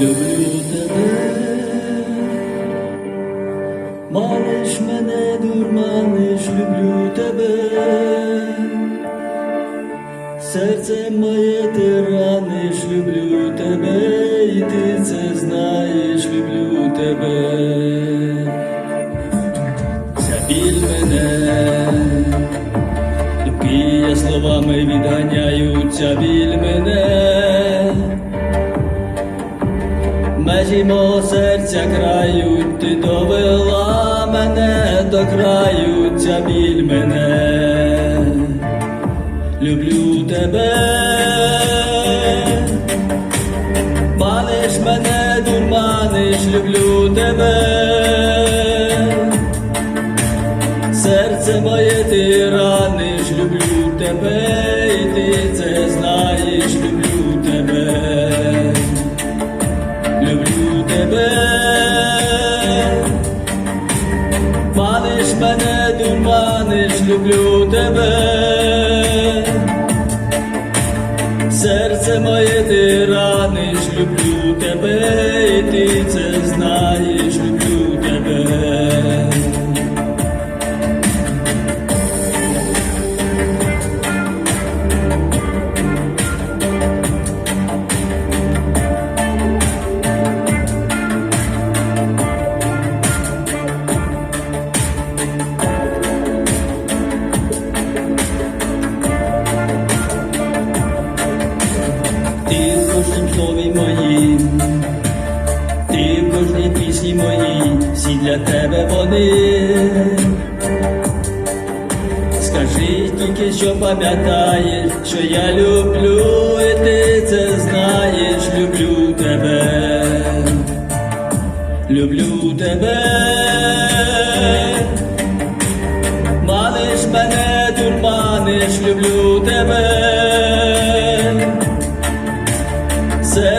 люблю тебе, маниш мене, дурманиш, люблю тебе, серце моє ти раниш, люблю тебе, і ти це знаєш, люблю тебе, забіль мене. Я словами відганяються біль мене, межі мого серця крають, ти довела мене до краю, ця біль мене, люблю тебе, маниш мене, дурманиш, люблю тебе. Серце моє ти раниш, люблю тебе, і ти це маниш мене, дурманиш, люблю тебе, серце моє ти раниш, люблю тебе, і ти це знаєш, кожнім слові моїм, ти в кожній пісні моїй, всі для тебе вони. Скажи тільки, що пам'ятаєш, що я люблю, і ти це знаєш, люблю тебе, люблю тебе. Маниш мене, дурманиш, люблю тебе.